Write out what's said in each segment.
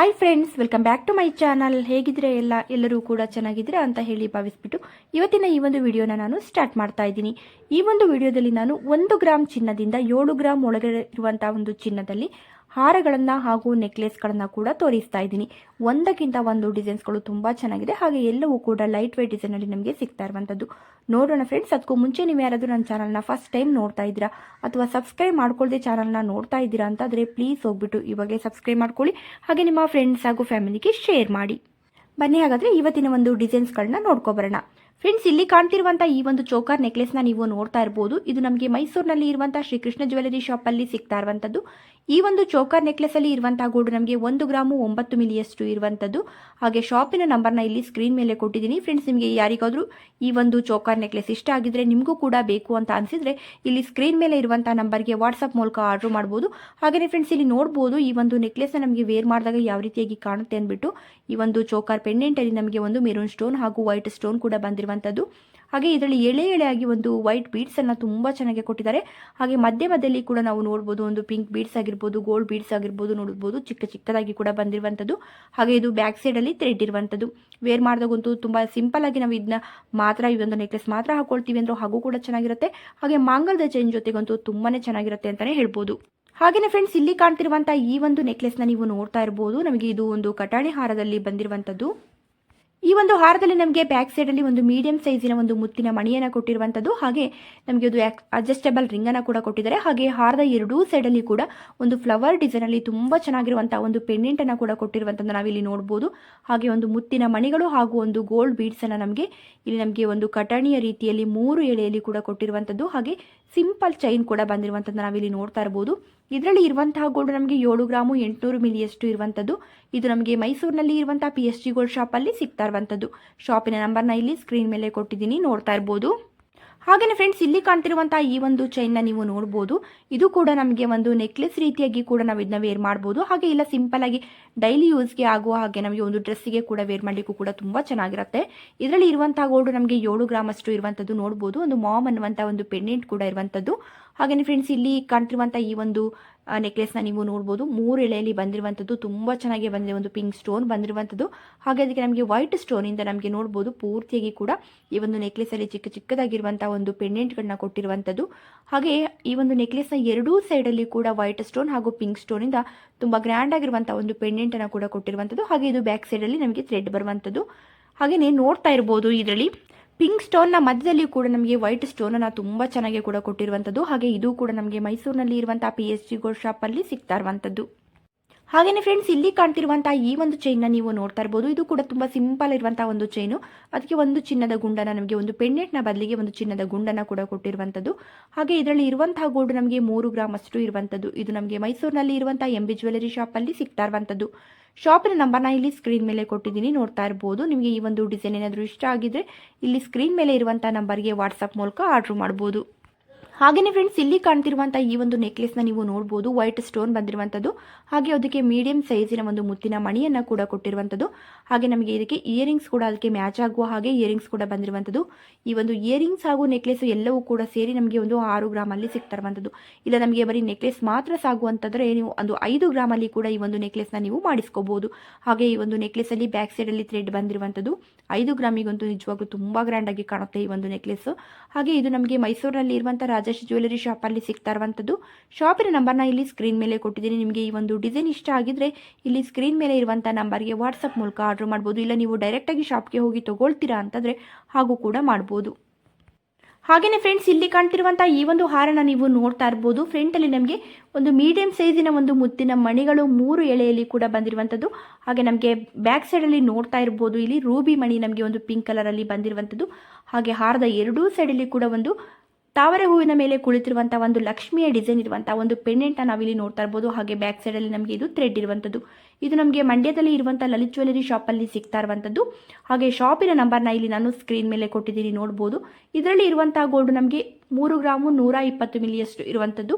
Hi friends welcome back to my channel ಹೇಗಿದ್ರೆ ಎಲ್ಲ, ಎಲ್ಲರೂ ಕೂಡ ಚೆನ್ನಾಗಿದ್ರೆ ಅಂತ ಹೇಳಿ ಭಾವಿಸ್ಬಿಟ್ಟು ಇವತ್ತಿನ ಈ ಒಂದು ವಿಡಿಯೋನ ನಾನು ಸ್ಟಾರ್ಟ್ ಮಾಡ್ತಾ ಇದ್ದೀನಿ. ಈ ಒಂದು ವಿಡಿಯೋದಲ್ಲಿ ನಾನು ಒಂದು ಗ್ರಾಮ್ ಚಿನ್ನದಿಂದ ಏಳು ಗ್ರಾಮ್ ಒಳಗಡೆ ಇರುವಂತಹ ಒಂದು ಚಿನ್ನದಲ್ಲಿ ಹಾರಗಳನ್ನು ಹಾಗೂ ನೆಕ್ಲೆಸ್ಗಳನ್ನು ಕೂಡ ತೋರಿಸ್ತಾ ಇದ್ದೀನಿ. ಒಂದಕ್ಕಿಂತ ಒಂದು ಡಿಸೈನ್ಸ್ಗಳು ತುಂಬ ಚೆನ್ನಾಗಿದೆ. ಹಾಗೆ ಎಲ್ಲವೂ ಕೂಡ ಲೈಟ್ ವೇಟ್ ಡಿಸೈನಲ್ಲಿ ನಮಗೆ ಸಿಗ್ತಾ ಇರುವಂಥದ್ದು. ನೋಡೋಣ ಫ್ರೆಂಡ್ಸ್, ಅದಕ್ಕೂ ಮುಂಚೆ ನೀವು ಯಾರಾದರೂ ನನ್ನ ಚಾನಲ್ನ ಫಸ್ಟ್ ಟೈಮ್ ನೋಡ್ತಾ ಇದ್ದೀರಾ ಅಥವಾ ಸಬ್ಸ್ಕ್ರೈಬ್ ಮಾಡ್ಕೊಳ್ಳದೆ ಚಾನಲ್ನ ನೋಡ್ತಾ ಇದ್ದೀರಾ ಅಂತಾದರೆ ಪ್ಲೀಸ್ ಹೋಗ್ಬಿಟ್ಟು ಇವಾಗಲೇ ಸಬ್ಸ್ಕ್ರೈಬ್ ಮಾಡ್ಕೊಳ್ಳಿ. ಹಾಗೆ ನಿಮ್ಮ ಫ್ರೆಂಡ್ಸ್ ಹಾಗೂ ಫ್ಯಾಮಿಲಿಗೆ ಶೇರ್ ಮಾಡಿ. ಬನ್ನಿ ಹಾಗಾದರೆ ಇವತ್ತಿನ ಒಂದು ಡಿಸೈನ್ಸ್ಗಳನ್ನ ನೋಡ್ಕೊಬರೋಣ ಫ್ರೆಂಡ್ಸ್ ಇಲ್ಲಿ ಕಾಣ್ತಿರುವಂತಹ ಈ ಒಂದು ಚೋಕರ್ ನೆಕ್ಲೆಸ್ನ ನೀವು ನೋಡ್ತಾ ಇರಬಹುದು ಇದು ನಮಗೆ ಮೈಸೂರಿನಲ್ಲಿ ಇರುವಂಥ ಶ್ರೀಕೃಷ್ಣ ಜ್ಯುವೆಲರಿ ಅಲ್ಲಿ ಸಿಗ್ತಾ ಇರುವಂಥದ್ದು ಈ ಒಂದು ಚೋಕರ್ ನೆಕ್ಲೆಸಲ್ಲಿ ಇರುವಂತಹ ಗೋಲ್ಡ್ ನಮಗೆ ಒಂದು ಗ್ರಾಮು ಒಂಬತ್ತು ಮಿಲಿಯಷ್ಟು ಇರುವಂತದ್ದು. ಹಾಗೆ ಶಾಪಿನ ನಂಬರ್ನ ಇಲ್ಲಿ ಸ್ಕ್ರೀನ್ ಮೇಲೆ ಕೊಟ್ಟಿದ್ದೀನಿ. ಫ್ರೆಂಡ್ಸ್ ನಿಮಗೆ ಯಾರಿಗಾದರೂ ಈ ಒಂದು ಚೋಕರ್ ನೆಕ್ಲೆಸ್ ಇಷ್ಟ ಆಗಿದ್ರೆ ನಿಮಗೂ ಕೂಡ ಬೇಕು ಅಂತ ಅನಿಸಿದ್ರೆ ಇಲ್ಲಿ ಸ್ಕ್ರೀನ್ ಮೇಲೆ ಇರುವಂಥ ನಂಬರ್ಗೆ ವಾಟ್ಸಪ್ ಮೂಲಕ ಆರ್ಡರ್ ಮಾಡಬಹುದು ಹಾಗೆಯೇ ಫ್ರೆಂಡ್ಸ್ ಇಲ್ಲಿ ನೋಡಬಹುದು ಈ ಒಂದು ನೆಕ್ಲೆಸ್ ನಮಗೆ ವೇರ್ ಮಾಡಿದಾಗ ಯಾವ ರೀತಿಯಾಗಿ ಕಾಣುತ್ತೆ ಅಂದ್ಬಿಟ್ಟು ಈ ಒಂದು ಚೋಕರ್ ಪೆಂಡೆಂಟಲ್ಲಿ ನಮಗೆ ಒಂದು ಮೆರೂನ್ ಸ್ಟೋನ್ ಹಾಗೂ ವೈಟ್ ಸ್ಟೋನ್ ಕೂಡ ಬಂದಿರುವಂಥದ್ದು ಹಾಗೆ ಇದರಲ್ಲಿ ಎಳೆ ಎಳೆಯಾಗಿ ಒಂದು ವೈಟ್ ಬೀಡ್ಸನ್ನು ತುಂಬ ಚೆನ್ನಾಗಿ ಕೊಟ್ಟಿದ್ದಾರೆ. ಹಾಗೆ ಮಧ್ಯ ಮಧ್ಯದಲ್ಲಿ ಕೂಡ ನಾವು ನೋಡ್ಬೋದು ಒಂದು ಪಿಂಕ್ ಬೀಡ್ಸ್ ಆಗಿರ್ಬೋದು ಗೋಲ್ಡ್ ಬೀಡ್ಸ್ ಆಗಿರ್ಬೋದು ನೋಡ್ಬೋದು, ಚಿಕ್ಕ ಚಿಕ್ಕದಾಗಿ ಕೂಡ ಬಂದಿರುವಂಥದ್ದು ಹಾಗೆ ಇದು ಬ್ಯಾಕ್ ಸೈಡಲ್ಲಿ ಥ್ರೆಡ್ ಇರುವಂಥದ್ದು ವೇರ್ ಮಾಡಿದಾಗಂತೂ ತುಂಬ ಸಿಂಪಲ್ ಆಗಿ ನಾವು ಇದನ್ನ ಮಾತ್ರ ಈ ಒಂದು ನೆಕ್ಲೆಸ್ ಮಾತ್ರ ಹಾಕೊಳ್ತೀವಿ ಅಂದ್ರೆ ಹಾಗೂ ಕೂಡ ಚೆನ್ನಾಗಿರುತ್ತೆ. ಹಾಗೆ ಮಾಂಗಲ್ದ ಚೈನ್ ಜೊತೆಗಂತೂ ತುಂಬಾ ಚೆನ್ನಾಗಿರುತ್ತೆ ಅಂತಲೇ ಹೇಳ್ಬೋದು. ಹಾಗೆಯೇ ಫ್ರೆಂಡ್ಸ್ ಇಲ್ಲಿ ಕಾಣ್ತಿರುವಂಥ ಈ ಒಂದು ನೆಕ್ಲೆಸ್ನ ನೀವು ನೋಡ್ತಾ ಇರ್ಬೋದು. ನಮಗೆ ಇದು ಒಂದು ಕಟಾಣಿ ಹಾರದಲ್ಲಿ ಬಂದಿರುವಂಥದ್ದು ಈ ಒಂದು ಹಾರದಲ್ಲಿ ನಮಗೆ ಬ್ಯಾಕ್ ಸೈಡಲ್ಲಿ ಒಂದು ಮೀಡಿಯಂ ಸೈಜಿನ ಒಂದು ಮುತ್ತಿನ ಮಣಿಯನ್ನು ಕೊಟ್ಟಿರುವಂಥದ್ದು ಹಾಗೆ ನಮಗೆ ಒಂದು ರಿಂಗ್ ರಿಂಗನ್ನು ಕೂಡ ಕೊಟ್ಟಿದ್ದಾರೆ. ಹಾಗೆ ಹಾರದ ಎರಡೂ ಸೈಡಲ್ಲಿ ಕೂಡ ಒಂದು ಫ್ಲವರ್ ಡಿಸೈನಲ್ಲಿ ತುಂಬ ಚೆನ್ನಾಗಿರುವಂಥ ಒಂದು ಪೆಂಡೆಂಟನ್ನು ಕೂಡ ಕೊಟ್ಟಿರುವಂಥದ್ದು ನಾವಿಲ್ಲಿ ನೋಡ್ಬೋದು. ಹಾಗೆ ಒಂದು ಮುತ್ತಿನ ಮಣಿಗಳು ಹಾಗೂ ಒಂದು ಗೋಲ್ಡ್ ಬೀಡ್ಸನ್ನು ನಮಗೆ ಇಲ್ಲಿ ನಮಗೆ ಒಂದು ಕಟಾಣಿಯ ರೀತಿಯಲ್ಲಿ ಮೂರು ಎಳೆಯಲ್ಲಿ ಕೂಡ ಕೊಟ್ಟಿರುವಂಥದ್ದು ಹಾಗೆ ಸಿಂಪಲ್ ಚೈನ್ ಕೂಡ ಬಂದಿರುವಂಥದ್ದು ನಾವಿಲ್ಲಿ ನೋಡ್ತಾ ಇರ್ಬೋದು. ಇದರಲ್ಲಿ ಇರುವಂತಹ ಗೋಲ್ಡ್ ನಮಗೆ ಏಳು ಗ್ರಾಮು ಎಂಟುನೂರು ಮಿಲಿಯಷ್ಟು ಇರುವಂಥದ್ದು ಇದು ನಮಗೆ ಮೈಸೂರಿನಲ್ಲಿ ಇರುವಂತಹ ಪಿ ಎಸ್ ಜಿ ಗೋಲ್ಡ್ ಶಾಪಲ್ಲಿ ಸಿಗ್ತಾ ಇರುವಂಥದ್ದು ಶಾಪಿನ ನಂಬರ್ನ ಇಲ್ಲಿ ಸ್ಕ್ರೀನ್ ಮೇಲೆ ಕೊಟ್ಟಿದ್ದೀನಿ, ನೋಡ್ತಾ ಇರ್ಬೋದು. ಹಾಗೆಯೇ ಫ್ರೆಂಡ್ಸ್ ಇಲ್ಲಿ ಕಾಣ್ತಿರುವಂತಹ ಈ ಒಂದು ಚೈನ್ನ ನೀವು ನೋಡ್ಬೋದು. ಇದು ಕೂಡ ನಮಗೆ ಒಂದು ನೆಕ್ಲೆಸ್ ರೀತಿಯಾಗಿ ಕೂಡ ನಾವು ಇದನ್ನ ವೇರ್ ಮಾಡ್ಬೋದು. ಹಾಗೆ ಇಲ್ಲ ಸಿಂಪಲ್ ಆಗಿ ಡೈಲಿ ಯೂಸ್ಗೆ ಆಗುವ ಹಾಗೆ ನಮಗೆ ಒಂದು ಡ್ರೆಸ್ಸಿಗೆ ಕೂಡ ವೇರ್ ಮಾಡಲಿಕ್ಕೂ ಕೂಡ ತುಂಬಾ ಚೆನ್ನಾಗಿರುತ್ತೆ. ಇದರಲ್ಲಿ ಇರುವಂತಹ ಗೋಲ್ಡ್ ನಮಗೆ ಏಳು ಗ್ರಾಮ್ ಅಷ್ಟು ಇರುವಂಥದ್ದು ನೋಡ್ಬೋದು. ಒಂದು ಮಾಮ್ ಅನ್ನುವಂತಹ ಒಂದು ಪೆಂಡೆಂಟ್ ಕೂಡ ಇರುವಂಥದ್ದು. ಹಾಗೆಯೇ ಫ್ರೆಂಡ್ಸ್ ಇಲ್ಲಿ ಕಾಣ್ತಿರುವಂತಹ ಈ ಒಂದು ನೆಕ್ಲೆಸ್ನ ನೀವು ನೋಡ್ಬೋದು. ಮೂರು ಎಳೆಯಲ್ಲಿ ಬಂದಿರುವಂಥದ್ದು ತುಂಬ ಚೆನ್ನಾಗಿ ಬಂದಿದೆ. ಒಂದು ಪಿಂಕ್ ಸ್ಟೋನ್ ಬಂದಿರುವಂಥದ್ದು ಹಾಗೆ ಅದಕ್ಕೆ ನಮಗೆ ವೈಟ್ ಸ್ಟೋನಿಂದ ನಮಗೆ ನೋಡ್ಬೋದು. ಪೂರ್ತಿಯಾಗಿ ಕೂಡ ಈ ಒಂದು ನೆಕ್ಲೆಸಲ್ಲಿ ಚಿಕ್ಕ ಚಿಕ್ಕದಾಗಿರುವಂಥ ಒಂದು ಪೆಂಡೆಂಟ್ಗಳನ್ನ ಕೊಟ್ಟಿರುವಂಥದ್ದು ಹಾಗೆ ಈ ಒಂದು ನೆಕ್ಲೆಸ್ನ ಎರಡೂ ಸೈಡಲ್ಲಿ ಕೂಡ ವೈಟ್ ಸ್ಟೋನ್ ಹಾಗೂ ಪಿಂಕ್ ಸ್ಟೋನಿಂದ ತುಂಬ ಗ್ರ್ಯಾಂಡ್ ಆಗಿರುವಂಥ ಒಂದು ಪೆಂಡೆಂಟನ್ನು ಕೂಡ ಕೊಟ್ಟಿರುವಂಥದ್ದು ಹಾಗೆ ಇದು ಬ್ಯಾಕ್ ಸೈಡಲ್ಲಿ ನಮಗೆ ಥ್ರೆಡ್ ಬರುವಂಥದ್ದು ಹಾಗೆಯೇ ನೋಡ್ತಾ ಇರ್ಬೋದು ಇದರಲ್ಲಿ. ಪಿಂಕ್ ಸ್ಟೋನ್ನ ಮಧ್ಯದಲ್ಲಿ ಕೂಡ ನಮಗೆ ವೈಟ್ ಸ್ಟೋನನ್ನು ತುಂಬ ಚೆನ್ನಾಗಿ ಕೂಡ ಕೊಟ್ಟಿರುವಂಥದ್ದು ಹಾಗೆ ಇದು ಕೂಡ ನಮಗೆ ಮೈಸೂರಿನಲ್ಲಿ ಇರುವಂಥ ಪಿ ಎಚ್ ಜಿ ಗೋಲ್ಡ್ ಶಾಪಲ್ಲಿ ಸಿಗ್ತಾ ಇರುವಂಥದ್ದು ಹಾಗೆಯೇ ಫ್ರೆಂಡ್ಸ್ ಇಲ್ಲಿ ಕಾಣ್ತಿರುವಂಥ ಈ ಒಂದು ಚೈನ್ನ ನೀವು ನೋಡ್ತಾ ಇರ್ಬೋದು. ಇದು ಕೂಡ ತುಂಬ ಸಿಂಪಲ್ ಇರುವಂಥ ಒಂದು ಚೈನು ಅದಕ್ಕೆ ಒಂದು ಚಿನ್ನದ ಗುಂಡನ, ನಮಗೆ ಒಂದು ಪೆಂಡೆಂಟ್ನ ಬದಲಿಗೆ ಒಂದು ಚಿನ್ನದ ಗುಂಡನ್ನು ಕೂಡ ಕೊಟ್ಟಿರುವಂಥದ್ದು. ಹಾಗೆ ಇದರಲ್ಲಿ ಇರುವಂತಹ ಗೋಲ್ಡ್ ನಮಗೆ ಮೂರು ಗ್ರಾಮ್ ಅಷ್ಟು ಇರುವಂಥದ್ದು. ಇದು ನಮಗೆ ಮೈಸೂರಿನಲ್ಲಿ ಇರುವಂಥ ಎಂ ಬಿ ಜ್ಯುವೆಲರಿ ಶಾಪಲ್ಲಿ ಸಿಗ್ತಾ ಇರುವಂಥದ್ದು. ಶಾಪಿನ ನಂಬರ್ನ ಇಲ್ಲಿ ಸ್ಕ್ರೀನ್ ಮೇಲೆ ಕೊಟ್ಟಿದ್ದೀನಿ, ನೋಡ್ತಾ ಇರ್ಬೋದು. ನಿಮಗೆ ಈ ಒಂದು ಡಿಸೈನ್ ಏನಾದರೂ ಇಷ್ಟ ಆಗಿದ್ರೆ ಇಲ್ಲಿ ಸ್ಕ್ರೀನ್ ಮೇಲೆ ಇರುವಂಥ ನಂಬರ್ಗೆ ವಾಟ್ಸಪ್ ಮೂಲಕ ಆರ್ಡ್ರ್ ಮಾಡ್ಬೋದು. ಹಾಗೆಯೇ ಫ್ರೆಂಡ್ಸ್ ಇಲ್ಲಿ ಕಾಣ್ತಿರುವಂಥ ಈ ಒಂದು ನೆಕ್ಲೆಸ್ನ ನೀವು ನೋಡ್ಬೋದು. ವೈಟ್ ಸ್ಟೋನ್ ಬಂದಿರುವಂಥದ್ದು ಹಾಗೆ ಅದಕ್ಕೆ ಮೀಡಿಯಂ ಸೈಜಿನ ಒಂದು ಮುತ್ತಿನ ಮಣಿಯನ್ನು ಕೂಡ ಕೊಟ್ಟಿರುವಂಥದ್ದು ಹಾಗೆ ನಮಗೆ ಇದಕ್ಕೆ ಇಯರಿಂಗ್ಸ್ ಕೂಡ ಅದಕ್ಕೆ ಮ್ಯಾಚ್ ಆಗುವ ಹಾಗೆ ಇಯರಿಂಗ್ಸ್ ಕೂಡ ಬಂದಿರುವಂಥದ್ದು ಈ ಒಂದು ಇಯರಿಂಗ್ಸ್ ಹಾಗೂ ನೆಕ್ಲೆಸ್ ಎಲ್ಲವೂ ಕೂಡ ಸೇರಿ ನಮಗೆ ಒಂದು ಆರು ಗ್ರಾಮಲ್ಲಿ ಸಿಗ್ತಾ ಇರುವಂಥದ್ದು ಇಲ್ಲ, ನಮಗೆ ಬರೀ ನೆಕ್ಲೆಸ್ ಮಾತ್ರ ಸಾಗುವಂತಂದ್ರೆ ನೀವು ಒಂದು ಐದು ಗ್ರಾಮಲ್ಲಿ ಕೂಡ ಈ ಒಂದು ನೆಕ್ಲೆಸ್ನ ನೀವು ಮಾಡಿಸ್ಕೋಬಹುದು ಹಾಗೆ ಈ ಒಂದು ನೆಕ್ಲೆಸಲ್ಲಿ ಬ್ಯಾಕ್ ಸೈಡಲ್ಲಿ ಥ್ರೆಡ್ ಬಂದಿರುವಂಥದ್ದು ಐದು ಗ್ರಾಮಿಗಂತೂ ನಿಜವಾಗ್ಲೂ ತುಂಬ ಗ್ರ್ಯಾಂಡಾಗಿ ಕಾಣುತ್ತೆ ಈ ಒಂದು ನೆಕ್ಲೆಸ್ ಹಾಗೆ ಇದು ನಮಗೆ ಮೈಸೂರಿನಲ್ಲಿ ಇರುವಂಥ ರಾಜೇಶ್ ಜ್ಯುವೆಲರಿ ಶಾಪಲ್ಲಿ ಸಿಗ್ತಾ ಇರುವಂಥದ್ದು ಶಾಪಿನ ನಂಬರ್ನ ಇಲ್ಲಿ ಸ್ಕ್ರೀನ್ ಮೇಲೆ ಕೊಟ್ಟಿದ್ದೀನಿ. ನಿಮಗೆ ಈ ಒಂದು ಡಿಸೈನ್ ಇಷ್ಟ ಆಗಿದ್ರೆ ಇಲ್ಲಿ ಸ್ಕ್ರೀನ್ ಮೇಲೆ ಇರುವಂಥ ನಂಬರ್ಗೆ ವಾಟ್ಸಪ್ ಮೂಲಕ ಆರ್ಡರ್ ಮಾಡ್ಬೋದು. ಇಲ್ಲ ನೀವು ಡೈರೆಕ್ಟಾಗಿ ಶಾಪ್ಗೆ ಹೋಗಿ ತೊಗೊಳ್ತೀರಾ ಅಂತಂದರೆ ಹಾಗೂ ಕೂಡ ಮಾಡ್ಬೋದು. ಹಾಗೆಯೇ ಫ್ರೆಂಡ್ಸ್ ಇಲ್ಲಿ ಕಾಣ್ತಿರುವಂಥ ಈ ಒಂದು ಹಾರನ ನೀವು ನೋಡ್ತಾ ಇರ್ಬೋದು. ಫ್ರಂಟಲ್ಲಿ ನಮಗೆ ಒಂದು ಮೀಡಿಯಂ ಸೈಜಿನ ಒಂದು ಮುತ್ತಿನ ಮಣಿಗಳು ಮೂರು ಎಳೆಯಲ್ಲಿ ಕೂಡ ಬಂದಿರುವಂಥದ್ದು ಹಾಗೆ ನಮಗೆ ಬ್ಯಾಕ್ ಸೈಡಲ್ಲಿ ನೋಡ್ತಾ ಇರ್ಬೋದು. ಇಲ್ಲಿ ರೂಬಿ ಮಣಿ ನಮಗೆ ಒಂದು ಪಿಂಕ್ ಕಲರಲ್ಲಿ ಬಂದಿರುವಂಥದ್ದು ಹಾಗೆ ಹಾರದ ಎರಡೂ ಸೈಡಲ್ಲಿ ಕೂಡ ಒಂದು ತಾವರೆ ಹೂವಿನ ಮೇಲೆ ಕುಳಿತಿರುವಂಥ ಒಂದು ಲಕ್ಷ್ಮಿಯ ಡಿಸೈನ್ ಇರುವಂಥ ಒಂದು ಪೆಂಡೆಂಟ್ನ ನಾವಿಲ್ಲಿ ನೋಡ್ತಾ ಇರಬಹುದು ಹಾಗೆ ಬ್ಯಾಕ್ ಸೈಡಲ್ಲಿ ನಮಗೆ ಇದು ಥ್ರೆಡ್ ಇರುವಂಥದ್ದು. ಇದು ನಮಗೆ ಮಂಡ್ಯದಲ್ಲಿ ಇರುವಂಥ ಲಲಿತ್ ಜ್ಯುವೆಲರಿ ಶಾಪಲ್ಲಿ ಸಿಗ್ತಾ ಇರುವಂಥದ್ದು. ಹಾಗೆ ಶಾಪಿನ ನಂಬರ್ನ ಇಲ್ಲಿ ನಾನು ಸ್ಕ್ರೀನ್ ಮೇಲೆ ಕೊಟ್ಟಿದ್ದೀನಿ ನೋಡ್ಬೋದು. ಇದರಲ್ಲಿ ಇರುವಂಥ ಗೋಲ್ಡ್ ನಮಗೆ ಮೂರು ಗ್ರಾಮು ನೂರ ಇಪ್ಪತ್ತು ಮಿಲಿಯಷ್ಟು ಇರುವಂಥದ್ದು.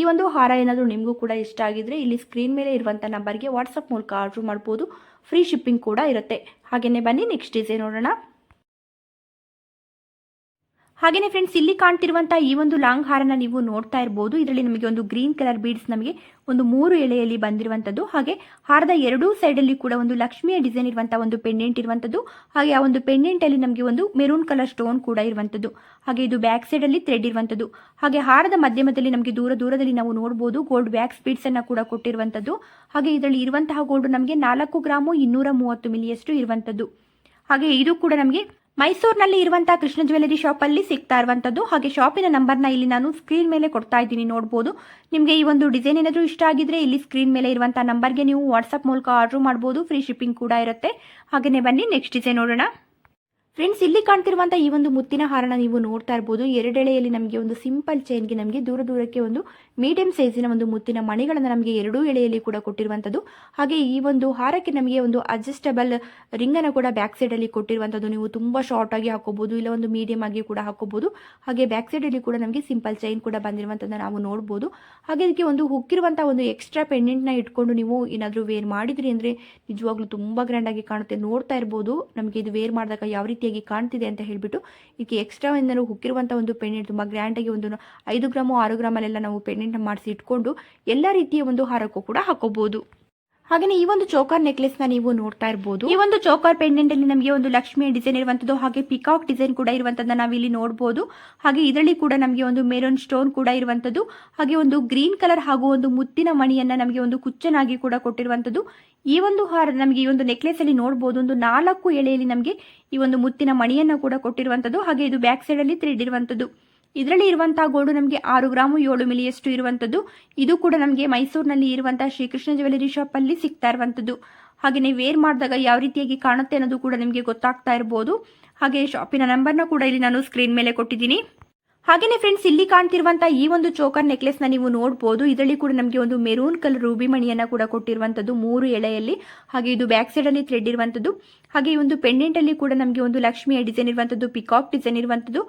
ಈ ಒಂದು ಹಾರ ಏನಾದರೂ ನಿಮಗೂ ಕೂಡ ಇಷ್ಟ ಆಗಿದ್ರೆ ಇಲ್ಲಿ ಸ್ಕ್ರೀನ್ ಮೇಲೆ ಇರುವಂಥ ನಂಬರ್ಗೆ ವಾಟ್ಸಪ್ ಮೂಲಕ ಆರ್ಡರ್ ಮಾಡ್ಬೋದು. ಫ್ರೀ ಶಿಪ್ಪಿಂಗ್ ಕೂಡ ಇರುತ್ತೆ. ಹಾಗೆಯೇ ಬನ್ನಿ ನೆಕ್ಸ್ಟ್ ಡಿಸೈನ್ ನೋಡೋಣ. ಹಾಗೇನೆ ಫ್ರೆಂಡ್ಸ್ ಇಲ್ಲಿ ಕಾಣ್ತಿರುವಂತಹ ಈ ಒಂದು ಲಾಂಗ್ ಹಾರನ ನೀವು ನೋಡ್ತಾ ಇರಬಹುದು ಇದರಲ್ಲಿ ನಮಗೆ ಒಂದು ಗ್ರೀನ್ ಕಲರ್ ಬೀಡ್ಸ್ ನಮಗೆ ಒಂದು ಮೂರು ಎಳೆಯಲ್ಲಿ ಬಂದಿರುವಂತದ್ದು. ಹಾಗೆ ಹಾರದ ಎರಡೂ ಸೈಡ್ ಅಲ್ಲಿ ಕೂಡ ಒಂದು ಲಕ್ಷ್ಮಿಯ ಡಿಸೈನ್ ಇರುವಂತಹ ಒಂದು ಪೆಂಡೆಂಟ್ ಇರುವಂತದ್ದು. ಹಾಗೆ ಆ ಒಂದು ಪೆಂಡೆಂಟ್ ಅಲ್ಲಿ ನಮಗೆ ಒಂದು ಮೆರೂನ್ ಕಲರ್ ಸ್ಟೋನ್ ಕೂಡ ಇರುವಂತದ್ದು. ಹಾಗೆ ಇದು ಬ್ಯಾಕ್ ಸೈಡ್ ಅಲ್ಲಿ ಥ್ರೆಡ್ ಇರುವಂತದ್ದು. ಹಾಗೆ ಹಾರದ ಮಧ್ಯಮದಲ್ಲಿ ನಮಗೆ ದೂರ ದೂರದಲ್ಲಿ ನಾವು ನೋಡಬಹುದು ಗೋಲ್ಡ್ ವ್ಯಾಕ್ಸ್ ಬೀಡ್ಸ್ ಅನ್ನ ಕೂಡ ಕೊಟ್ಟಿರುವಂತದ್ದು. ಹಾಗೆ ಇದರಲ್ಲಿ ಇರುವಂತಹ ಗೋಲ್ಡ್ ನಮಗೆ ನಾಲ್ಕು ಗ್ರಾಮು ಇನ್ನೂರ ಮೂವತ್ತು ಮಿಲಿಯಷ್ಟು ಇರುವಂತದ್ದು. ಹಾಗೆ ಇದು ಕೂಡ ನಮಗೆ ಮೈಸೂರಿನಲ್ಲಿ ಇರುವಂತಹ ಕೃಷ್ಣ ಜ್ಯುವೆಲರಿ ಶಾಪ್ ಅಲ್ಲಿ ಸಿಗ್ತಾ ಇರುವಂಥದ್ದು ಹಾಗೆ ಶಾಪಿನ ನಂಬರ್ನ ಇಲ್ಲಿ ನಾನು ಸ್ಕ್ರೀನ್ ಮೇಲೆ ಕೊಡ್ತಾ ಇದ್ದೀನಿ ನೋಡಬಹುದು ನಿಮಗೆ ಈ ಒಂದು ಡಿಸೈನ್ ಏನಾದರೂ ಇಷ್ಟ ಆಗಿದ್ರೆ ಇಲ್ಲಿ ಸ್ಕ್ರೀನ್ ಮೇಲೆ ಇರುವಂಥ ನಂಬರ್ಗೆ ನೀವು ವಾಟ್ಸಪ್ ಮೂಲಕ ಆರ್ಡರ್ ಮಾಡಬಹುದು ಫ್ರೀ ಶಿಪ್ಪಿಂಗ್ ಕೂಡ ಇರುತ್ತೆ. ಹಾಗೆಯೇ ಬನ್ನಿ ನೆಕ್ಸ್ಟ್ ಡಿಸೈನ್ ನೋಡೋಣ. ಫ್ರೆಂಡ್ಸ್ ಇಲ್ಲಿ ಕಾಣ್ತಿರುವಂಥ ಈ ಒಂದು ಮುತ್ತಿನ ಹಾರನ ನೀವು ನೋಡ್ತಾ ಇರ್ಬೋದು. ಎರಡೆಳೆಯಲ್ಲಿ ನಮಗೆ ಒಂದು ಸಿಂಪಲ್ ಚೈನ್ಗೆ ನಮಗೆ ದೂರ ದೂರಕ್ಕೆ ಒಂದು ಮೀಡಿಯಂ ಸೈಜಿನ ಒಂದು ಮುತ್ತಿನ ಮಣಿಗಳನ್ನು ನಮಗೆ ಎರಡೂ ಎಳೆಯಲ್ಲಿ ಕೂಡ ಕೊಟ್ಟಿರುವಂಥದ್ದು ಹಾಗೆ ಈ ಒಂದು ಹಾರಕ್ಕೆ ನಮಗೆ ಒಂದು ಅಡ್ಜಸ್ಟಬಲ್ ರಿಂಗನ್ನು ಕೂಡ ಬ್ಯಾಕ್ ಸೈಡಲ್ಲಿ ಕೊಟ್ಟಿರುವಂಥದ್ದು ನೀವು ತುಂಬ ಶಾರ್ಟ್ ಆಗಿ ಹಾಕೋಬಹುದು ಇಲ್ಲ ಒಂದು ಮೀಡಿಯಂ ಆಗಿ ಕೂಡ ಹಾಕೋಬಹುದು ಹಾಗೆ ಬ್ಯಾಕ್ ಸೈಡಲ್ಲಿ ಕೂಡ ನಮಗೆ ಸಿಂಪಲ್ ಚೈನ್ ಕೂಡ ಬಂದಿರುವಂತದ್ದು ನಾವು ನೋಡ್ಬೋದು. ಹಾಗೆ ಇದಕ್ಕೆ ಒಂದು ಹುಕ್ಕಿರುವಂಥ ಒಂದು ಎಕ್ಸ್ಟ್ರಾ ಪೆಂಡೆಂಟ್ನ ಇಟ್ಕೊಂಡು ನೀವು ಏನಾದರೂ ವೇರ್ ಮಾಡಿದ್ರಿ ಅಂದರೆ ನಿಜವಾಗ್ಲೂ ತುಂಬ ಗ್ರ್ಯಾಂಡಾಗಿ ಕಾಣುತ್ತೆ. ನೋಡ್ತಾ ಇರ್ಬೋದು. ನಮಗೆ ಇದು ವೇರ್ ಮಾಡಿದಾಗ ಯಾವ ರೀತಿಯಾಗಿ ಕಾಣ್ತಿದೆ ಅಂತ ಹೇಳಿಬಿಟ್ಟು ಇದಕ್ಕೆ ಎಕ್ಸ್ಟ್ರಾ ಏನಾದ್ರು ಹುಕ್ಕಿರುವಂಥ ಒಂದು ಪೆಂಡೆಂಟ್ ತುಂಬ ಗ್ರ್ಯಾಂಡಾಗಿ ಒಂದು ಐದು ಗ್ರಾಮು ಆರು ಗ್ರಾಮಲ್ಲೆಲ್ಲ ನಾವು ಪೆಂಡೆಂಟ್ನ ಮಾಡಿಸಿ ಇಟ್ಕೊಂಡು ಎಲ್ಲ ರೀತಿಯ ಒಂದು ಹಾರಕ್ಕೂ ಕೂಡ ಹಾಕೋಬಹುದು ಹಾಗೆಯೇ ಈ ಒಂದು ಚೋಕರ್ ನೆಕ್ಲೆಸ್ನ ನೀವು ನೋಡ್ತಾ ಇರಬಹುದು ಈ ಒಂದು ಚೋಕರ್ ಪೆಂಡೆಂಟ್ ಅಲ್ಲಿ ನಮಗೆ ಒಂದು ಲಕ್ಷ್ಮಿ ಡಿಸೈನ್ ಇರುವಂತದ್ದು, ಹಾಗೆ ಪಿಕಾಕ್ ಡಿಸೈನ್ ಕೂಡ ಇರುವಂತದ್ದನ್ನ ನಾವು ಇಲ್ಲಿ ನೋಡಬಹುದು ಹಾಗೆ ಇದರಲ್ಲಿ ಕೂಡ ನಮಗೆ ಒಂದು ಮೇರೋನ್ ಸ್ಟೋನ್ ಕೂಡ ಇರುವಂತದ್ದು, ಹಾಗೆ ಒಂದು ಗ್ರೀನ್ ಕಲರ್ ಹಾಗೂ ಒಂದು ಮುತ್ತಿನ ಮಣಿಯನ್ನ ನಮಗೆ ಒಂದು ಕುಚ್ಚನಾಗಿ ಕೂಡ ಕೊಟ್ಟಿರುವಂತದ್ದು. ಈ ಒಂದು ಹಾರ ನಮಗೆ ಈ ಒಂದು ನೆಕ್ಲೆಸ್ ಅಲ್ಲಿ ನೋಡಬಹುದು ಒಂದು ನಾಲ್ಕು ಎಳೆಯಲ್ಲಿ ನಮಗೆ ಈ ಒಂದು ಮುತ್ತಿನ ಮಣಿಯನ್ನ ಕೂಡ ಕೊಟ್ಟಿರುವಂತದ್ದು, ಹಾಗೆ ಇದು ಬ್ಯಾಕ್ ಸೈಡ್ ಅಲ್ಲಿ ತ್ರೀಡಿರುವಂತದ್ದು ಇರುವಂತದ್ದು. ಇದರಲ್ಲಿ ಇರುವಂತಹ ಗೋಲ್ಡ್ ನಮಗೆ ಆರು ಗ್ರಾಮು ಏಳು ಮಿಲಿಯಷ್ಟು ಇರುವಂತದ್ದು. ಇದು ಕೂಡ ನಮಗೆ ಮೈಸೂರಿನಲ್ಲಿ ಇರುವಂತಹ ಶ್ರೀಕೃಷ್ಣ ಜ್ಯುವೆಲರಿ ಶಾಪ್ ಅಲ್ಲಿ ಸಿಗ್ತಾ ಇರುವಂತದ್ದು. ಹಾಗೆ ನೀವು ವೇರ್ ಮಾಡಿದಾಗ ಯಾವ ರೀತಿಯಾಗಿ ಕಾಣುತ್ತೆ ಅನ್ನೋದು ಕೂಡ ನಿಮಗೆ ಗೊತ್ತಾಗ್ತಾ ಇರಬಹುದು ಹಾಗೆ ಶಾಪಿನ ನಂಬರ್ನ ಕೂಡ ಇಲ್ಲಿ ನಾನು ಸ್ಕ್ರೀನ್ ಮೇಲೆ ಕೊಟ್ಟಿದ್ದೀನಿ. ಹಾಗೆಯೇ ಫ್ರೆಂಡ್ಸ್ ಇಲ್ಲಿ ಕಾಣ್ತಿರುವಂತಹ ಈ ಒಂದು ಚೋಕರ್ ನೆಕ್ಲೆಸ್ನ ನೀವು ನೋಡಬಹುದು ಇದರಲ್ಲಿ ಕೂಡ ನಮಗೆ ಒಂದು ಮೆರೂನ್ ಕಲರ್ ರೂಬಿ ಮಣಿಯನ್ನ ಕೂಡ ಕೊಟ್ಟಿರುವಂತದ್ದು ಮೂರು ಎಳೆಯಲ್ಲಿ. ಹಾಗೆ ಇದು ಬ್ಯಾಕ್ ಸೈಡ್ ಅಲ್ಲಿ ಥ್ರೆಡ್ ಇರುವಂತದ್ದು. ಹಾಗೆ ಈ ಒಂದು ಪೆಂಡೆಂಟ್ ಅಲ್ಲಿ ಕೂಡ ನಮಗೆ ಒಂದು ಲಕ್ಷ್ಮಿಯ ಡಿಸೈನ್ ಇರುವಂತದ್ದು ಪಿಕಾಕ್ ಡಿಸೈನ್ ಇರುವಂತದ್ದು.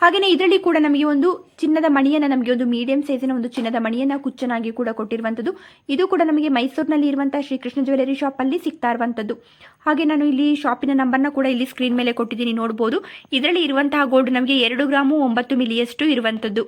ಹಾಗೆಯೇ ಇದರಲ್ಲಿ ಕೂಡ ನಮಗೆ ಒಂದು ಚಿನ್ನದ ಮಣಿಯನ್ನು, ನಮಗೆ ಒಂದು ಮೀಡಿಯಂ ಸೈಜಿನ ಒಂದು ಚಿನ್ನದ ಮಣಿಯನ್ನು ಕುಚ್ಚನಾಗಿ ಕೂಡ ಕೊಟ್ಟಿರುವಂಥದ್ದು. ಇದು ಕೂಡ ನಮಗೆ ಮೈಸೂರಿನಲ್ಲಿ ಇರುವಂತಹ ಶ್ರೀಕೃಷ್ಣ ಜ್ಯುವೆಲರಿ ಶಾಪ್ ಅಲ್ಲಿ ಸಿಗ್ತಾ ಇರುವಂಥದ್ದು. ಹಾಗೆ ನಾನು ಇಲ್ಲಿ ಶಾಪಿನ ನಂಬರ್ನ ಕೂಡ ಇಲ್ಲಿ ಸ್ಕ್ರೀನ್ ಮೇಲೆ ಕೊಟ್ಟಿದ್ದೀನಿ ನೋಡಬಹುದು ಇದರಲ್ಲಿ ಇರುವಂತಹ ಗೋಲ್ಡ್ ನಮಗೆ ಎರಡು ಗ್ರಾಮು ಒಂಬತ್ತು ಮಿಲಿಯಷ್ಟು ಇರುವಂಥದ್ದು.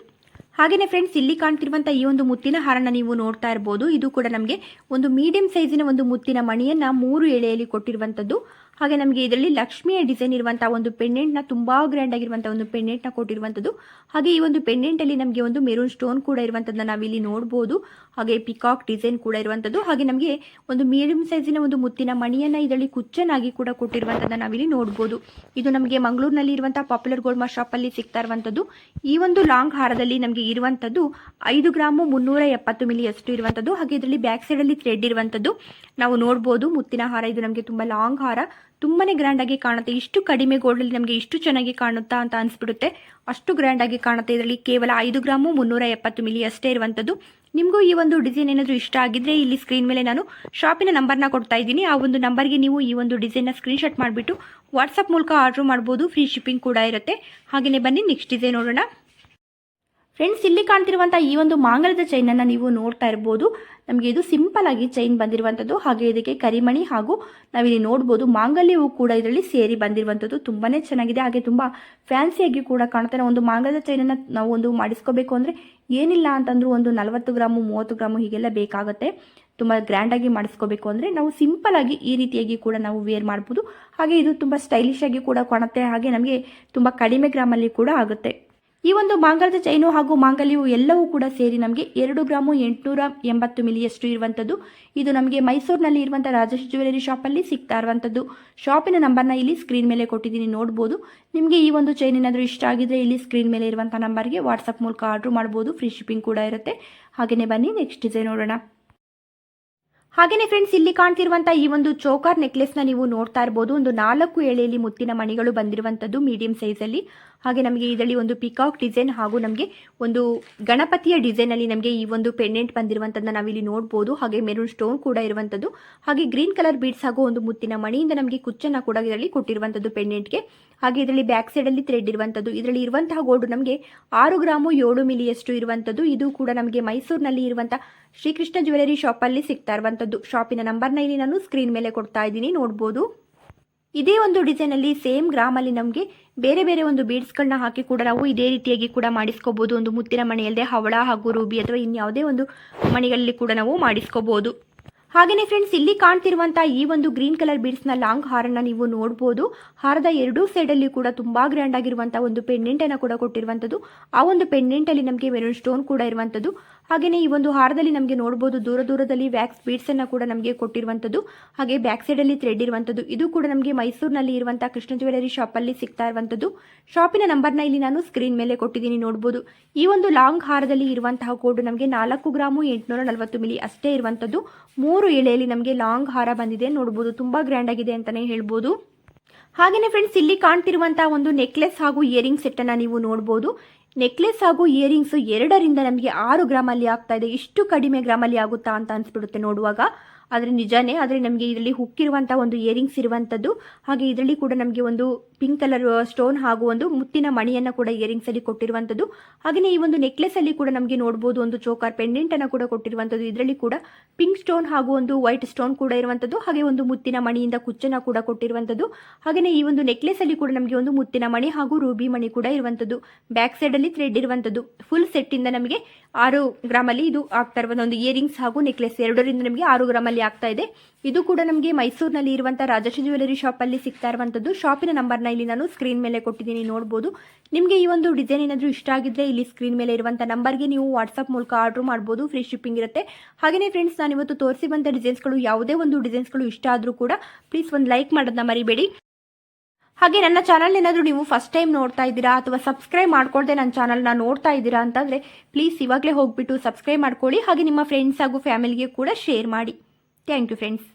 ಹಾಗೆಯೇ ಫ್ರೆಂಡ್ಸ್ ಇಲ್ಲಿ ಕಾಣ್ತಿರುವಂಥ ಈ ಒಂದು ಮುತ್ತಿನ ಹಾರನ ನೀವು ನೋಡ್ತಾ ಇರ್ಬೋದು. ಇದು ಕೂಡ ನಮಗೆ ಒಂದು ಮೀಡಿಯಂ ಸೈಜಿನ ಒಂದು ಮುತ್ತಿನ ಮಣಿಯನ್ನು ಮೂರು ಎಳೆಯಲ್ಲಿ ಕೊಟ್ಟಿರುವಂಥದ್ದು. ಹಾಗೆ ನಮಗೆ ಇದರಲ್ಲಿ ಲಕ್ಷ್ಮಿಯ ಡಿಸೈನ್ ಇರುವಂತಹ ಒಂದು ಪೆಂಡೆಂಟ್ನ ತುಂಬಾ ಗ್ರ್ಯಾಂಡ್ ಆಗಿರುವಂತಹ ಒಂದು ಪೆಂಡೆಂಟ್ನ ಕೊಟ್ಟಿರುವಂಥದ್ದು. ಹಾಗೆ ಈ ಒಂದು ಪೆಂಡೆಂಟ್ ಅಲ್ಲಿ ನಮಗೆ ಒಂದು ಮೆರೂನ್ ಸ್ಟೋನ್ ಕೂಡ ಇರುವಂಥದ್ದನ್ನ ನಾವಿಲ್ಲಿ ನೋಡಬಹುದು ಹಾಗೆ ಪಿಕಾಕ್ ಡಿಸೈನ್ ಕೂಡ ಇರುವಂಥದ್ದು. ಹಾಗೆ ನಮಗೆ ಒಂದು ಮೀಡಿಯಂ ಸೈಜಿನ ಒಂದು ಮುತ್ತಿನ ಮಣಿಯನ್ನ ಇದರಲ್ಲಿ ಕುಚ್ಚನಾಗಿ ಕೂಡ ಕೊಟ್ಟಿರುವಂಥದ್ದನ್ನ ನಾವಿಲ್ಲಿ ನೋಡಬಹುದು ಇದು ನಮಗೆ ಮಂಗಳೂರಿನಲ್ಲಿ ಇರುವಂತಹ ಪಾಪ್ಯುಲರ್ ಗೋಲ್ಡ್ ಶಾಪ್ ಅಲ್ಲಿ ಸಿಗ್ತಾ ಇರುವಂಥದ್ದು. ಈ ಒಂದು ಲಾಂಗ್ ಹಾರದಲ್ಲಿ ನಮಗೆ ಇರುವಂಥದ್ದು ಐದು ಗ್ರಾಮು ಮುನ್ನೂರ ಎಪ್ಪತ್ತು ಮಿಲಿ ಅಷ್ಟು ಇರುವಂಥದ್ದು. ಹಾಗೆ ಇದರಲ್ಲಿ ಬ್ಯಾಕ್ ಸೈಡ್ ಅಲ್ಲಿ ಥ್ರೆಡ್ ಇರುವಂಥದ್ದು. ನಾವು ನೋಡಬಹುದು ಮುತ್ತಿನ ಹಾರ, ಇದು ನಮಗೆ ತುಂಬಾ ಲಾಂಗ್ ಹಾರ. ತುಂಬಾನೇ ಗ್ರ್ಯಾಂಡಾಗಿ ಕಾಣುತ್ತೆ. ಇಷ್ಟು ಕಡಿಮೆ ಗೋಲ್ಡಲ್ಲಿ ನಮಗೆ ಇಷ್ಟು ಚೆನ್ನಾಗಿ ಕಾಣುತ್ತಾ ಅಂತ ಅನ್ಸ್ಬಿಡುತ್ತೆ. ಅಷ್ಟು ಗ್ರ್ಯಾಂಡಾಗಿ ಕಾಣುತ್ತೆ ಇದರಲ್ಲಿ. ಕೇವಲ ಐದು ಗ್ರಾಮು ಮುನ್ನೂರ ಎಪ್ಪತ್ತು ಮಿಲಿ ಅಷ್ಟೇ ಇರುವಂಥದ್ದು ನಿಮಗೂ ಈ ಒಂದು ಡಿಸೈನ್ ಏನಾದರೂ ಇಷ್ಟ ಆಗಿದ್ರೆ ಇಲ್ಲಿ ಸ್ಕ್ರೀನ್ ಮೇಲೆ ನಾನು ಶಾಪಿನ ನಂಬರ್ನ ಕೊಡ್ತಾ ಇದ್ದೀನಿ. ಆ ಒಂದು ನಂಬರ್ಗೆ ನೀವು ಈ ಒಂದು ಡಿಸೈನ್ನ ಸ್ಕ್ರೀನ್ಶಾಟ್ ಮಾಡಿಬಿಟ್ಟು ವಾಟ್ಸಪ್ ಮೂಲಕ ಆರ್ಡರ್ ಮಾಡ್ಬೋದು. ಫ್ರೀ ಶಿಪ್ಪಿಂಗ್ ಕೂಡ ಇರುತ್ತೆ. ಹಾಗೆಯೇ ಬನ್ನಿ ನೆಕ್ಸ್ಟ್ ಡಿಸೈನ್ ನೋಡೋಣ. ಫ್ರೆಂಡ್ಸ್ ಇಲ್ಲಿ ಕಾಣ್ತಿರುವಂಥ ಈ ಒಂದು ಮಾಂಗಲ್ಯದ ಚೈನನ್ನು ನೀವು ನೋಡ್ತಾ ಇರ್ಬೋದು. ನಮಗೆ ಇದು ಸಿಂಪಲ್ ಆಗಿ ಚೈನ್ ಬಂದಿರುವಂಥದ್ದು ಹಾಗೆ ಇದಕ್ಕೆ ಕರಿಮಣಿ ಹಾಗೂ ನಾವಿಲ್ಲಿ ನೋಡ್ಬೋದು ಮಾಂಗಲ್ಯವು ಕೂಡ ಇದರಲ್ಲಿ ಸೇರಿ ಬಂದಿರುವಂಥದ್ದು ತುಂಬಾ ಚೆನ್ನಾಗಿದೆ. ಹಾಗೆ ತುಂಬ ಫ್ಯಾನ್ಸಿಯಾಗಿ ಕೂಡ ಕಾಣ್ತಾರೆ. ಒಂದು ಮಾಂಗಲ್ಯದ ಚೈನನ್ನು ನಾವು ಒಂದು ಮಾಡಿಸ್ಕೋಬೇಕು ಅಂದರೆ ಏನಿಲ್ಲ ಅಂತಂದ್ರೂ ಒಂದು ನಲವತ್ತು ಗ್ರಾಮು, ಮೂವತ್ತು ಗ್ರಾಮು ಹೀಗೆಲ್ಲ ಬೇಕಾಗುತ್ತೆ. ತುಂಬ ಗ್ರ್ಯಾಂಡಾಗಿ ಮಾಡಿಸ್ಕೋಬೇಕು ಅಂದರೆ ನಾವು ಸಿಂಪಲ್ ಆಗಿ ಈ ರೀತಿಯಾಗಿ ಕೂಡ ನಾವು ವೇರ್ ಮಾಡ್ಬೋದು. ಹಾಗೆ ಇದು ತುಂಬ ಸ್ಟೈಲಿಶ್ ಆಗಿ ಕೂಡ ಕಾಣುತ್ತೆ. ಹಾಗೆ ನಮಗೆ ತುಂಬ ಕಡಿಮೆ ಗ್ರಾಮಲ್ಲಿ ಕೂಡ ಆಗುತ್ತೆ. ಈ ಒಂದು ಮಾಂಗಲ್ಯದ ಚೈನು ಹಾಗೂ ಮಾಂಗಲ್ಯವು ಎಲ್ಲವೂ ಕೂಡ ಸೇರಿ ನಮಗೆ ಎರಡು ಗ್ರಾಮು ಎಂಟುನೂರ ಎಂಬತ್ತು ಮಿಲಿಯಷ್ಟು ಇರುವಂಥದ್ದು. ಇದು ನಮಗೆ ಮೈಸೂರಿನಲ್ಲಿ ಇರುವಂಥ ರಾಜೇಶ್ ಜ್ಯುವೆಲರಿ ಶಾಪಲ್ಲಿ ಸಿಗ್ತಾ ಇರುವಂಥದ್ದು. ಶಾಪಿನ ನಂಬರ್ನ ಇಲ್ಲಿ ಸ್ಕ್ರೀನ್ ಮೇಲೆ ಕೊಟ್ಟಿದ್ದೀನಿ, ನೋಡ್ಬೋದು. ನಿಮಗೆ ಈ ಒಂದು ಚೈನ್ ಏನಾದರೂ ಇಷ್ಟ ಆಗಿದ್ರೆ ಇಲ್ಲಿ ಸ್ಕ್ರೀನ್ ಮೇಲೆ ಇರುವಂಥ ನಂಬರ್ಗೆ ವಾಟ್ಸಪ್ ಮೂಲಕ ಆರ್ಡ್ರ್ ಮಾಡ್ಬೋದು, ಫ್ರೀ ಶಿಪ್ಪಿಂಗ್ ಕೂಡ ಇರುತ್ತೆ. ಹಾಗೆಯೇ ಬನ್ನಿ, ನೆಕ್ಸ್ಟ್ ಡಿಸೈನ್ ನೋಡೋಣ. ಹಾಗೆಯೇ ಫ್ರೆಂಡ್ಸ್, ಇಲ್ಲಿ ಕಾಣ್ತಿರುವಂಥ ಈ ಒಂದು ಚೋಕಾರ್ ನೆಕ್ಲೆಸ್ನ ನೀವು ನೋಡ್ತಾ ಇರ್ಬೋದು. ಒಂದು ನಾಲ್ಕು ಎಳೆಯಲ್ಲಿ ಮುತ್ತಿನ ಮಣಿಗಳು ಬಂದಿರುವಂಥದ್ದು ಮೀಡಿಯಂ ಸೈಜಲ್ಲಿ. ಹಾಗೆ ನಮಗೆ ಇದರಲ್ಲಿ ಒಂದು ಪಿಕಾಕ್ ಡಿಸೈನ್ ಹಾಗೂ ನಮಗೆ ಒಂದು ಗಣಪತಿಯ ಡಿಸೈನಲ್ಲಿ ನಮಗೆ ಈ ಒಂದು ಪೆಂಡೆಂಟ್ ಬಂದಿರುವಂಥದ್ದನ್ನ ನಾವಿಲ್ಲಿ ನೋಡ್ಬೋದು. ಹಾಗೆ ಮೆರೂನ್ ಸ್ಟೋನ್ ಕೂಡ ಇರುವಂಥದ್ದು ಹಾಗೆ ಗ್ರೀನ್ ಕಲರ್ ಬೀಡ್ಸ್ ಹಾಗೂ ಒಂದು ಮುತ್ತಿನ ಮಣಿಯಿಂದ ನಮಗೆ ಕುಚ್ಚನ್ನು ಕೂಡ ಇದರಲ್ಲಿ ಕೊಟ್ಟಿರುವಂಥದ್ದು ಪೆಂಡೆಂಟ್ಗೆ ಹಾಗೆ ಇದರಲ್ಲಿ ಬ್ಯಾಕ್ ಸೈಡಲ್ಲಿ ಥ್ರೆಡ್ ಇರುವಂಥದ್ದು ಇದರಲ್ಲಿ ಇರುವಂತಹ ಗೋಲ್ಡ್ ನಮಗೆ ಆರು ಗ್ರಾಮು ಏಳು ಮಿಲಿಯಷ್ಟು ಇರುವಂಥದ್ದು ಇದು ಕೂಡ ನಮಗೆ ಮೈಸೂರಿನಲ್ಲಿ ಇರುವಂಥ ಶ್ರೀಕೃಷ್ಣ ಜ್ಯುವೆಲರಿ ಶಾಪಲ್ಲಿ ಸಿಗ್ತಾ ಇರುವಂಥದ್ದು ಶಾಪಿನ ನಂಬರ್ನ ಇಲ್ಲಿ ನಾನು ಸ್ಕ್ರೀನ್ ಮೇಲೆ ಕೊಡ್ತಾ ಇದ್ದೀನಿ. ನೋಡ್ಬೋದು. ಇದೇ ಒಂದು ಡಿಸೈನಲ್ಲಿ ಸೇಮ್ ಗ್ರಾಮಲ್ಲಿ ನಮಗೆ ಬೇರೆ ಬೇರೆ ಒಂದು ಬೀಡ್ಸ್ಗಳನ್ನ ಹಾಕಿ ಕೂಡ ನಾವು ಇದೇ ರೀತಿಯಾಗಿ ಕೂಡ ಮಾಡಿಸ್ಕೋಬೋದು. ಒಂದು ಮುತ್ತಿನ ಮಣಿಯಲ್ಲದೆ ಹವಳ ಹಾಗೂ ರೂಬಿ ಅಥವಾ ಇನ್ಯಾವುದೇ ಒಂದು ಮಣಿಗಳಲ್ಲಿ ಕೂಡ ನಾವು ಮಾಡಿಸ್ಕೋಬೋದು. ಹಾಗೆಯೇ ಫ್ರೆಂಡ್ಸ್ ಇಲ್ಲಿ ಕಾಣ್ತಿರುವಂತಹ ಈ ಒಂದು ಗ್ರೀನ್ ಕಲರ್ ಬೀಡ್ಸ್ನ ಲಾಂಗ್ ಹಾರನ್ನ ನೀವು ನೋಡಬಹುದು ಹಾರದ ಎರಡೂ ಸೈಡಲ್ಲಿ ಕೂಡ ತುಂಬಾ ಗ್ರ್ಯಾಂಡ್ ಆಗಿರುವಂತಹ ಒಂದು ಪೆಂಡೆಂಟನ್ನು ಕೂಡ ಕೊಟ್ಟಿರುವಂಥದ್ದು ಆ ಒಂದು ಪೆಂಡೆಂಟಲ್ಲಿ ನಮಗೆ ಮೆರೂನ್ ಸ್ಟೋನ್ ಕೂಡ ಇರುವಂಥದ್ದು ಹಾಗೆಯೇ ಈ ಒಂದು ಹಾರದಲ್ಲಿ ನಮಗೆ ನೋಡ್ಬೋದು ದೂರ ದೂರದಲ್ಲಿ ವ್ಯಾಕ್ಸ್ ಬೀಡ್ಸನ್ನು ಕೂಡ ನಮಗೆ ಕೊಟ್ಟಿರುವಂಥದ್ದು ಹಾಗೆ ಬ್ಯಾಕ್ ಸೈಡಲ್ಲಿ ಥ್ರೆಡ್ ಇರುವಂಥದ್ದು ಇದು ಕೂಡ ನಮಗೆ ಮೈಸೂರಿನಲ್ಲಿ ಇರುವಂಥ ಕೃಷ್ಣ ಜ್ಯುವೆಲರಿ ಶಾಪಲ್ಲಿ ಸಿಗ್ತಾ ಇರುವಂಥದ್ದು ಶಾಪಿನ ನಂಬರ್ನ ಇಲ್ಲಿ ನಾನು ಸ್ಕ್ರೀನ್ ಮೇಲೆ ಕೊಟ್ಟಿದ್ದೀನಿ ನೋಡ್ಬೋದು. ಈ ಒಂದು ಲಾಂಗ್ ಹಾರದಲ್ಲಿ ಇರುವಂತಹ ಕೋಡ್ ನಮಗೆ ನಾಲ್ಕು ಗ್ರಾಮು ಎಂಟುನೂರ ನಲವತ್ತು ಮಿಲಿ ಅಷ್ಟೇ ಇರುವಂಥದ್ದು ಮೂರು ಎಳೆಯಲ್ಲಿ ನಮಗೆ ಲಾಂಗ್ ಹಾರ ಬಂದಿದೆ ನೋಡ್ಬೋದು. ತುಂಬ ಗ್ರ್ಯಾಂಡ್ ಆಗಿದೆ ಅಂತಲೇ ಹೇಳ್ಬೋದು. ಹಾಗೆಯೇ ಫ್ರೆಂಡ್ಸ್ ಇಲ್ಲಿ ಕಾಣ್ತಿರುವಂತಹ ಒಂದು ನೆಕ್ಲೆಸ್ ಹಾಗೂ ಇಯರಿಂಗ್ ಅನ್ನ ನೀವು ನೋಡ್ಬೋದು. ನೆಕ್ಲೆಸ್ ಹಾಗೂ ಇಯರಿಂಗ್ಸ್ ಎರಡರಿಂದ ನಮಗೆ ಆರು ಗ್ರಾಮಲ್ಲಿ ಆಗ್ತಾ ಇದೆ. ಇಷ್ಟು ಕಡಿಮೆ ಗ್ರಾಮಲ್ಲಿ ಆಗುತ್ತಾ ಅಂತ ಅನ್ಸ್ಬಿಡುತ್ತೆ ನೋಡುವಾಗ. ಆದರೆ ನಿಜಾನೇ ಆದರೆ ನಮಗೆ ಇದರಲ್ಲಿ ಹುಕ್ಕಿರುವಂಥ ಒಂದು ಇಯರಿಂಗ್ಸ್ ಇರುವಂಥದ್ದು ಹಾಗೆ ಇದರಲ್ಲಿ ಕೂಡ ನಮಗೆ ಒಂದು ಪಿಂಕ್ ಕಲರ್ ಸ್ಟೋನ್ ಹಾಗೂ ಒಂದು ಮುತ್ತಿನ ಮಣಿಯನ್ನು ಕೂಡ ಇಯರಿಂಗ್ಸ್ ಅಲ್ಲಿ ಕೊಟ್ಟಿರುವಂತದ್ದು ಹಾಗೆಯೇ ಈ ಒಂದು ನೆಕ್ಲೆಸ್ ಅಲ್ಲಿ ಕೂಡ ನಮಗೆ ನೋಡಬಹುದು ಒಂದು ಚೋಕರ್ ಪೆಂಡೆಂಟ್ ಅನ್ನು ಕೂಡ ಕೊಟ್ಟಿರುವಂತದ್ದು ಇದರಲ್ಲಿ ಕೂಡ ಪಿಂಕ್ ಸ್ಟೋನ್ ಹಾಗೂ ಒಂದು ವೈಟ್ ಸ್ಟೋನ್ ಕೂಡ ಇರುವಂತದ್ದು ಹಾಗೆ ಒಂದು ಮುತ್ತಿನ ಮಣಿಯಿಂದ ಕುಚ್ಚನ ಕೂಡ ಕೊಟ್ಟಿರುವಂತದ್ದು ಹಾಗೆಯೇ ಈ ಒಂದು ನೆಕ್ಲೆಸ್ ಅಲ್ಲಿ ಕೂಡ ನಮಗೆ ಒಂದು ಮುತ್ತಿನ ಮಣಿ ಹಾಗೂ ರೂಬಿ ಮಣಿ ಕೂಡ ಇರುವಂತದ್ದು ಬ್ಯಾಕ್ ಸೈಡ್ ಅಲ್ಲಿ ಥ್ರೆಡ್ ಇರುವಂತದ್ದು ಫುಲ್ ಸೆಟ್ ಇಂದ ನಮಗೆ ಆರು ಗ್ರಾಮ್ ಅಲ್ಲಿ ಇದು ಆಗ್ತಾ ಇರುವಂತಹ ಒಂದು ಇಯರಿಂಗ್ಸ್ ಹಾಗೂ ನೆಕ್ಲೆಸ್ ಎರಡರಿಂದ ನಮಗೆ ಆರು ಗ್ರಾಮಲ್ಲಿ ಆಗ್ತಾ ಇದೆ. ಇದು ಕೂಡ ನಮಗೆ ಮೈಸೂರಿನಲ್ಲಿ ಇರುವಂತಹ ರಾಜಶ್ರೀ ಜ್ಯುವೆಲರಿ ಶಾಪ್ ಅಲ್ಲಿ ಸಿಗ್ತಾ ಇರುವಂತದ್ದು ಶಾಪಿನ ನಂಬರ್ನ ಇಲ್ಲಿ ನಾನು ಸ್ಕ್ರೀನ್ ಮೇಲೆ ಕೊಟ್ಟಿದ್ದೀನಿ, ನೋಡ್ಬೋದು. ನಿಮಗೆ ಈ ಒಂದು ಡಿಸೈನ್ ಏನಾದರೂ ಇಷ್ಟ ಆಗಿದ್ರೆ ಇಲ್ಲಿ ಸ್ಕ್ರೀನ್ ಮೇಲೆ ಇರುವಂಥ ನಂಬರ್ಗೆ ನೀವು ವಾಟ್ಸಪ್ ಮೂಲಕ ಆರ್ಡರ್ ಮಾಡ್ಬೋದು ಫ್ರೀ ಶಿಪ್ಪಿಂಗ್ ಇರುತ್ತೆ. ಹಾಗೆಯೇ ಫ್ರೆಂಡ್ಸ್ ನಾನು ಇವತ್ತು ತೋರಿಸಿ ಬಂದ ಡಿಸೈನ್ಸ್ಗಳು ಯಾವುದೇ ಒಂದು ಡಿಸೈನ್ಸ್ಗಳು ಇಷ್ಟ ಆದರೂ ಕೂಡ ಪ್ಲೀಸ್ ಒಂದು ಲೈಕ್ ಮಾಡೋದನ್ನ ಮರಿಬೇಡಿ. ಹಾಗೆ ನನ್ನ ಚಾನಲ್ ಏನಾದರೂ ನೀವು ಫಸ್ಟ್ ಟೈಮ್ ನೋಡ್ತಾ ಇದ್ದೀರಾ ಅಥವಾ ಸಬ್ಸ್ಕ್ರೈಬ್ ಮಾಡ್ಕೊಳ್ದೆ ನನ್ನ ಚಾನಲ್ನ ನೋಡ್ತಾ ಇದ್ದೀರಾ ಅಂತಂದರೆ ಪ್ಲೀಸ್ ಇವಾಗಲೇ ಹೋಗ್ಬಿಟ್ಟು ಸಬ್ಸ್ಕ್ರೈಬ್ ಮಾಡ್ಕೊಳ್ಳಿ, ಹಾಗೆ ನಿಮ್ಮ ಫ್ರೆಂಡ್ಸ್ ಹಾಗೂ ಫ್ಯಾಮಿಲಿಗೆ ಕೂಡ ಶೇರ್ ಮಾಡಿ. Thank you friends